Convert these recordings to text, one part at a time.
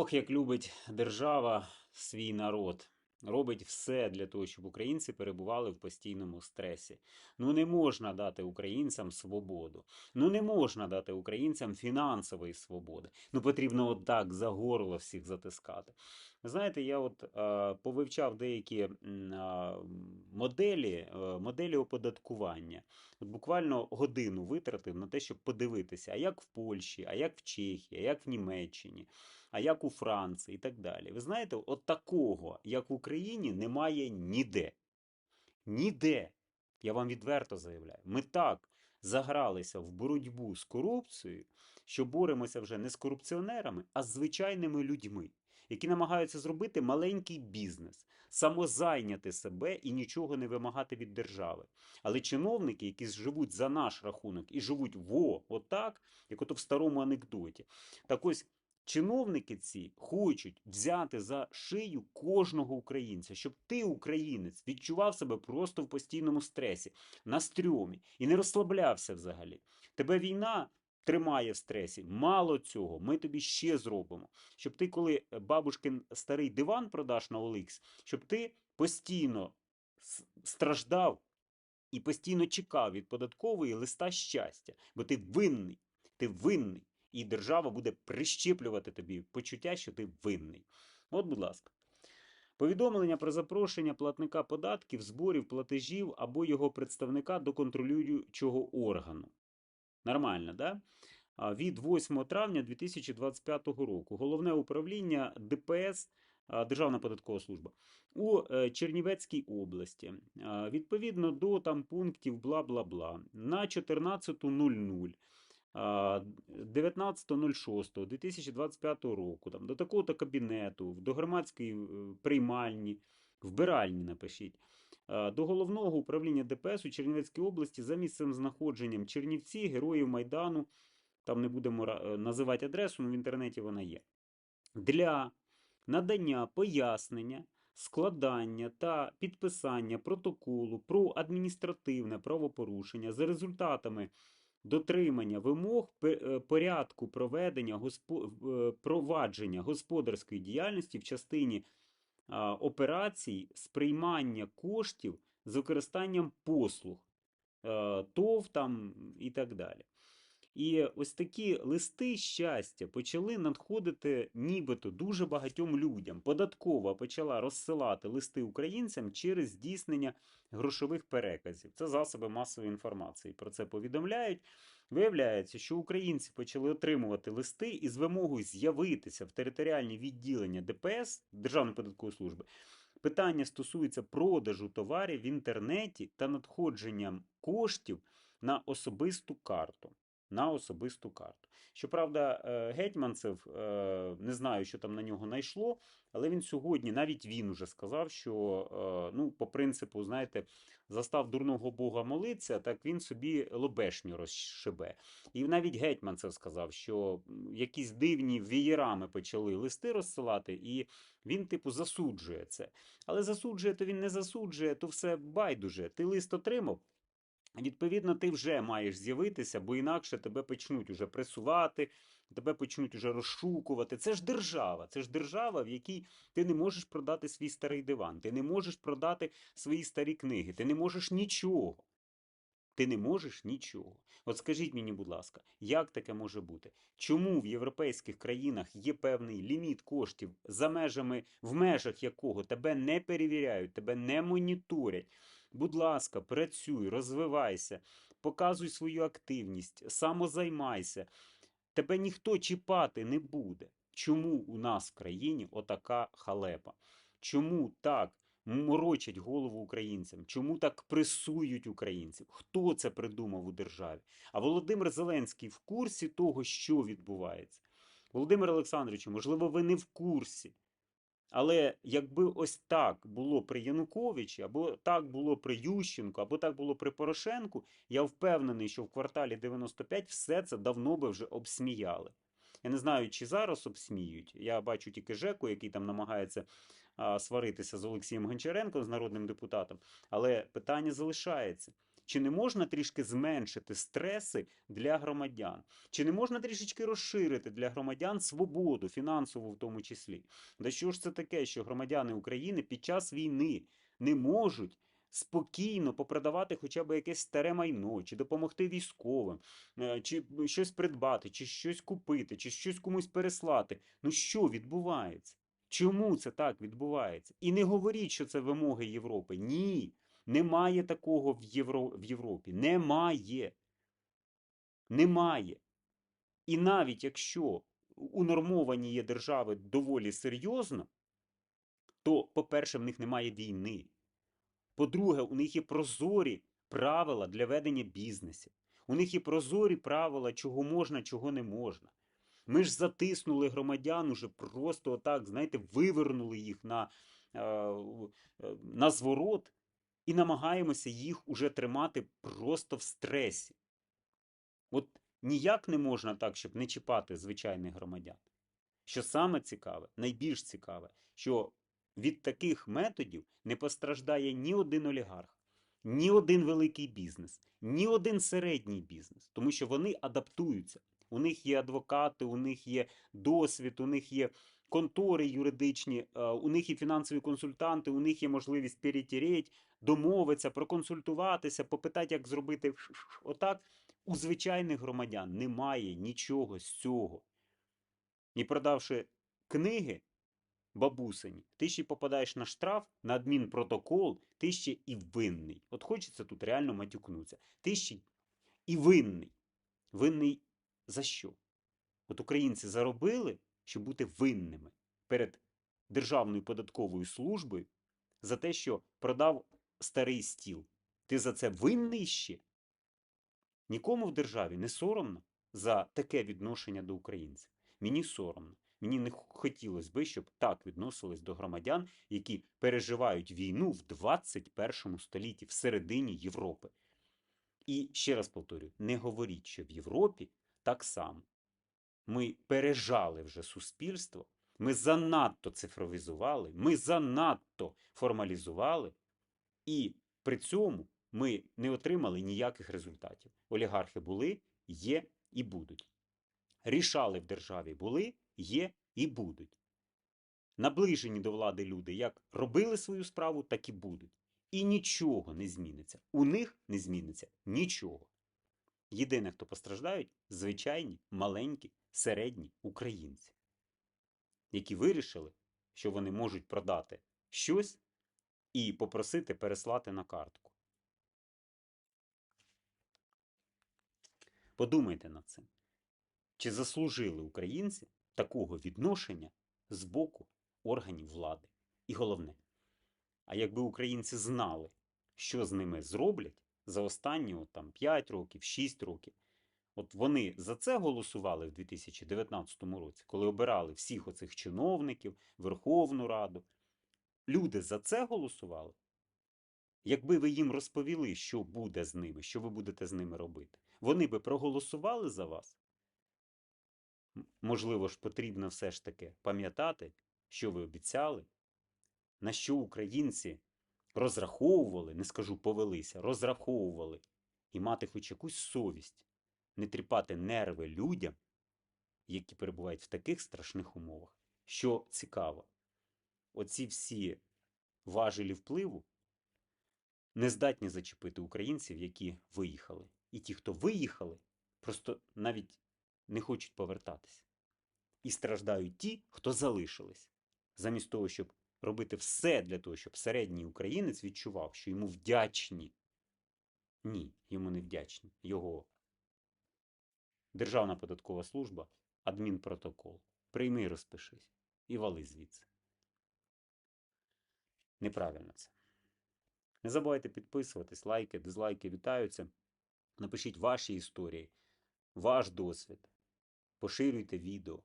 Ох, як любить держава свій народ. Робить все для того, щоб українці перебували в постійному стресі. Ну не можна дати українцям свободу. Ну не можна дати українцям фінансової свободи. Ну потрібно отак за горло всіх затискати. Знаєте, я от е, повивчав деякі а, моделі, е, моделі оподаткування. От буквально годину витратив на те, щоб подивитися, а як в Польщі, а як в Чехії, а як в Німеччині а як у Франції і так далі. Ви знаєте, от такого, як в Україні, немає ніде. Ніде. Я вам відверто заявляю. Ми так загралися в боротьбу з корупцією, що боремося вже не з корупціонерами, а з звичайними людьми, які намагаються зробити маленький бізнес, самозайняти себе і нічого не вимагати від держави. Але чиновники, які живуть за наш рахунок і живуть во, отак, як ото в старому анекдоті. Так ось Чиновники ці хочуть взяти за шию кожного українця, щоб ти, українець, відчував себе просто в постійному стресі, на стрьомі і не розслаблявся взагалі. Тебе війна тримає в стресі. Мало цього, ми тобі ще зробимо. Щоб ти, коли бабушкин старий диван продаш на Оликс, щоб ти постійно страждав і постійно чекав від податкової листа щастя, бо ти винний, ти винний і держава буде прищеплювати тобі почуття, що ти винний. От, будь ласка. Повідомлення про запрошення платника податків, зборів, платежів або його представника до контролюючого органу. Нормально, да? Від 8 травня 2025 року. Головне управління ДПС, Державна податкова служба у е, Чернівецькій області. Відповідно до там пунктів бла бла бла на 14.00 19.06.2025 року там, до такого-то кабінету, до громадської е, приймальні, вбиральні напишіть, до головного управління ДПС у Чернівецькій області за місцем знаходженням Чернівці, Героїв Майдану. Там не будемо е, називати адресу, але в інтернеті вона є. Для надання пояснення. Складання та підписання протоколу про адміністративне правопорушення за результатами дотримання вимог е, порядку проведення е, провадження господарської діяльності в частині операцій сприймання коштів з використанням послуг, е, ТОВ там і так далі. І ось такі листи щастя почали надходити нібито дуже багатьом людям. Податкова почала розсилати листи українцям через здійснення грошових переказів. Це засоби масової інформації. Про це повідомляють. Виявляється, що українці почали отримувати листи із вимогою з'явитися в територіальні відділення ДПС Державної податкової служби. Питання стосується продажу товарів в інтернеті та надходженням коштів на особисту карту на особисту карту. Щоправда, е, Гетьманцев е, не знаю, що там на нього найшло, але він сьогодні, навіть він уже сказав, що е, ну, по принципу, знаєте, застав дурного Бога молитися, так він собі лобешню розшибе. І навіть Гетьманцев сказав, що якісь дивні вієрами почали листи розсилати, і він, типу, засуджує це. Але засуджує, то він не засуджує, то все байдуже. Ти лист отримав. Відповідно, ти вже маєш з'явитися, бо інакше тебе почнуть уже пресувати, тебе почнуть уже розшукувати. Це ж держава, це ж держава, в якій ти не можеш продати свій старий диван, ти не можеш продати свої старі книги, ти не можеш нічого. Ти не можеш нічого. От скажіть мені, будь ласка, як таке може бути? Чому в європейських країнах є певний ліміт коштів, за межами, в межах якого тебе не перевіряють, тебе не моніторять? Будь ласка, працюй, розвивайся, показуй свою активність, самозаймайся. Тебе ніхто чіпати не буде. Чому у нас в країні отака халепа? Чому так морочать голову українцям? Чому так пресують українців? Хто це придумав у державі? А Володимир Зеленський в курсі того, що відбувається. Володимир Олександрович, можливо, ви не в курсі. Але якби ось так було при Януковичі, або так було при Ющенку, або так було при Порошенку, я впевнений, що в кварталі 95 все це давно би вже обсміяли. Я не знаю, чи зараз обсміють. Я бачу тільки Жеку, який там намагається а, сваритися з Олексієм Гончаренком, з народним депутатом. Але питання залишається. Чи не можна трішки зменшити стреси для громадян? Чи не можна трішечки розширити для громадян свободу, фінансову в тому числі? Да що ж це таке, що громадяни України під час війни не можуть спокійно попродавати хоча б якесь старе майно, чи допомогти військовим, е, чи щось придбати, чи щось купити, чи щось комусь переслати? Ну що відбувається? Чому це так відбувається? І не говоріть, що це вимоги Європи. Ні. Немає такого в, Євро... в Європі. Немає. Немає. І навіть якщо унормовані є держави доволі серйозно, то, по-перше, в них немає війни. По-друге, у них є прозорі правила для ведення бізнесів. У них є прозорі правила, чого можна, чого не можна. Ми ж затиснули громадян уже просто отак, знаєте, вивернули їх на, е, е, на зворот і намагаємося їх уже тримати просто в стресі. От ніяк не можна так, щоб не чіпати звичайних громадян. Що саме цікаве, найбільш цікаве, що від таких методів не постраждає ні один олігарх, ні один великий бізнес, ні один середній бізнес, тому що вони адаптуються. У них є адвокати, у них є досвід, у них є контори юридичні, е, у них є фінансові консультанти, у них є можливість перетереть, домовитися, проконсультуватися, попитати, як зробити отак. У звичайних громадян немає нічого з цього. І продавши книги бабусині, ти ще попадаєш на штраф, на адмінпротокол, ти ще і винний. От хочеться тут реально матюкнутися. Ти ще і винний. Винний за що? От українці заробили, щоб бути винними перед Державною податковою службою за те, що продав старий стіл. Ти за це винний ще? Нікому в державі не соромно за таке відношення до українців. Мені соромно. Мені не хотілося би, щоб так відносились до громадян, які переживають війну в 21 столітті, в середині Європи. І ще раз повторюю: не говоріть, що в Європі так само. Ми пережали вже суспільство, ми занадто цифровізували, ми занадто формалізували, і при цьому ми не отримали ніяких результатів. Олігархи були, є і будуть. Рішали в державі були, є і будуть. Наближені до влади люди як робили свою справу, так і будуть. І нічого не зміниться. У них не зміниться нічого. Єдине, хто постраждають, звичайні, маленькі, середні українці, які вирішили, що вони можуть продати щось і попросити переслати на картку. Подумайте над цим. Чи заслужили українці такого відношення з боку органів влади? І головне, а якби українці знали, що з ними зроблять за останні от, там, 5 років, 6 років, от вони за це голосували в 2019 році, коли обирали всіх оцих чиновників, Верховну Раду. Люди за це голосували? Якби ви їм розповіли, що буде з ними, що ви будете з ними робити, вони би проголосували за вас? Можливо ж, потрібно все ж таки пам'ятати, що ви обіцяли, на що українці розраховували, не скажу повелися, розраховували і мати хоч якусь совість, не тріпати нерви людям, які перебувають в таких страшних умовах. Що цікаво, оці всі важелі впливу не здатні зачепити українців, які виїхали. І ті, хто виїхали, просто навіть не хочуть повертатися. І страждають ті, хто залишились, замість того, щоб робити все для того, щоб середній українець відчував, що йому вдячні. Ні, йому не вдячні. Його Державна податкова служба, адмінпротокол. Прийми і розпишись. І вали звідси. Неправильно це. Не забувайте підписуватись, лайки, дизлайки вітаються. Напишіть ваші історії, ваш досвід. Поширюйте відео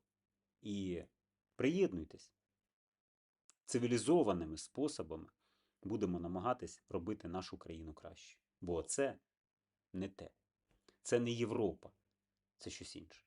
і приєднуйтесь. Цивілізованими способами будемо намагатись робити нашу країну краще. Бо це не те. Це не Європа, це щось інше.